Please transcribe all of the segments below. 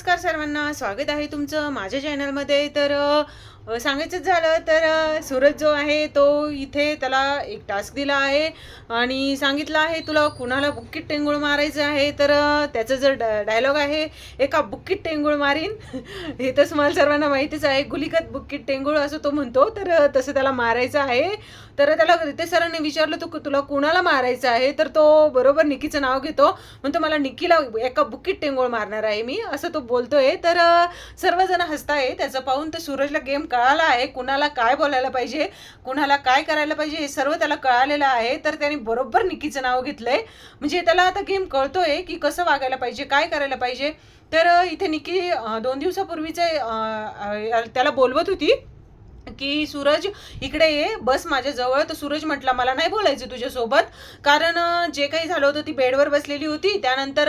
नमस्कार सर्वांना स्वागत आहे तुमचं माझ्या चॅनलमध्ये तर सांगायचंच झालं तर सूरज जो आहे तो इथे त्याला एक टास्क दिला आहे आणि सांगितलं आहे तुला कुणाला बुक्कीत टेंगुळ मारायचं आहे तर त्याचं जर डायलॉग आहे एका बुक्कीत टेंगुळ मारीन. हे तर तुम्हाला सर्वांना माहितीच आहे गुलिकत बुक्कीत टेंगुळ असं तो म्हणतो तर तसं त्याला मारायचं आहे. तर त्याला रितेश सरांनी विचारलं तू तुला कुणाला मारायचं आहे? तर तो बरोबर निकीचं नाव घेतो. म्हणतो मला निकीला एका बुकीत टेंगूळ मारणार आहे मी. असं तो बोलतोय. तर सर्वजण हसताय त्याचं पाहून तर सूरजला गेम कळाला आहे. कुणाला काय बोलायला पाहिजे? कुणाला काय करायला पाहिजे? हे सर्व त्याला कळालेलं आहे. तर त्याने बरोबर निकीचं नाव घेतलंय. म्हणजे त्याला आता गेम कळतोय की कसं वागायला पाहिजे काय करायला पाहिजे. तर इथे निकी दोन दिवसापूर्वीचे त्याला बोलवत होती. की सूरज इकडे ये बस माझ्या जवळ. तर सूरज म्हटला मला नाही बोलायचं तुझ्यासोबत. कारण जे काही झालं होतं ती बेडवर बसलेली होती. त्यानंतर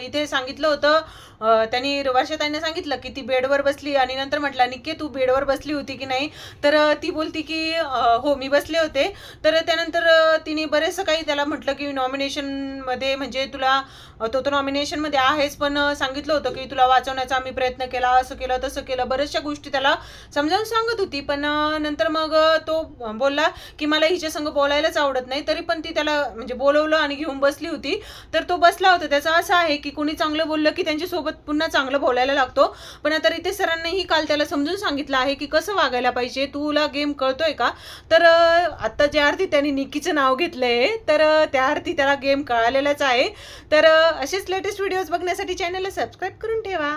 इथे सांगितलं होतं त्यांनी त्यांनी त्यांना सांगितलं की ती बेडवर बसली आणि नंतर म्हटलं निके तू बेडवर बसली होती की नाही? तर ती बोलती की हो मी बसले होते. तर त्यानंतर तिने बरेचसं काही त्याला म्हटलं की नॉमिनेशनमध्ये म्हणजे तुला तो तो नॉमिनेशनमध्ये आहेच पण सांगितलं होतं की तुला वाचवण्याचा आम्ही प्रयत्न केला असं केलं तसं केलं बऱ्याचशा गोष्टी त्याला समजावून सांगत होती. पण नंतर मग तो बोलला की मला हिच्या संग बोलायलाच आवडत नाही तरी पण ती त्याला म्हणजे बोलवलं आणि घेऊन बसली होती. तर तो बसला होता. त्याचा असं आहे की कोणी चांगलं बोललं की त्यांच्यासोबत पुन्हा चांगलं बोलायला लागतो. पण आता रितेश सरांनीही काल त्याला समजून सांगितलं आहे की कसं वागायला पाहिजे तुला गेम कळतोय का? तर आत्ता ज्या अर्थी त्यांनी निकीचं नाव घेतलंय तर त्या अर्थी त्याला गेम कळालेलाच आहे. तर असेच लेटेस्ट व्हिडिओज बघण्यासाठी चॅनलला सबस्क्राईब करून ठेवा.